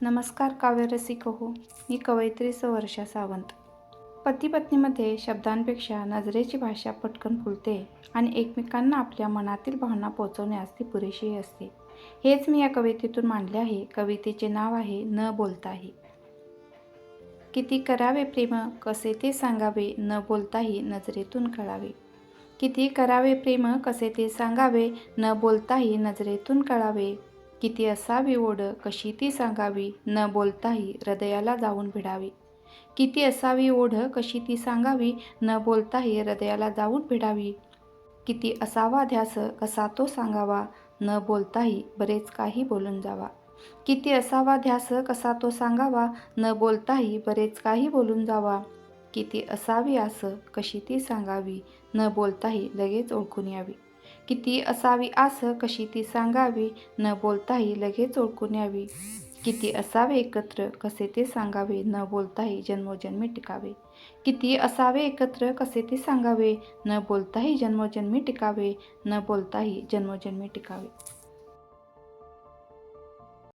नमस्कार काव्यरसिक हो मी कवयित्री वर्षा सावंत. पती पत्नीमध्ये शब्दांपेक्षा नजरेची भाषा पटकन फुलते आणि एकमेकांना आपल्या मनातील भावना पोचवण्यास ती पुरेशी असते. हेच मी या कवितेतून मांडले आहे. कवितेचे नाव आहे न बोलताही. किती करावे प्रेम कसे ते सांगावे न बोलताही नजरेतून कळावे. किती करावे प्रेम कसे ते सांगावे न बोलताही नजरेतून कळावे. किती असावी ओढ कशी ती सांगावी? न बोलताही हृदयाला जाऊन भिडावी. किती असावी ओढ कशी ती सांगावी? न बोलताही हृदयाला जाऊन भिडावी. किती असावा ध्यास कसा तो सांगावा? न बोलताही बरेच काही बोलून जावा. किती असावा ध्यास कसा तो सांगावा? न बोलताही बरेच काही बोलून जावा. किती असावी आस कशी ती सांगावी? न बोलताही लगेच ओळखून यावी. किती असावी आस कशी ती सांगावी? न बोलताही लगेच ओळखून यावी. किती असावे एकत्र कसे ते सांगावे? न बोलताही जन्मोजन्मी टिकावे. किती असावे एकत्र कसे ते सांगावे? न बोलताही जन्मोजन्मी टिकावे. न बोलताही जन्मोजन्मी टिकावे.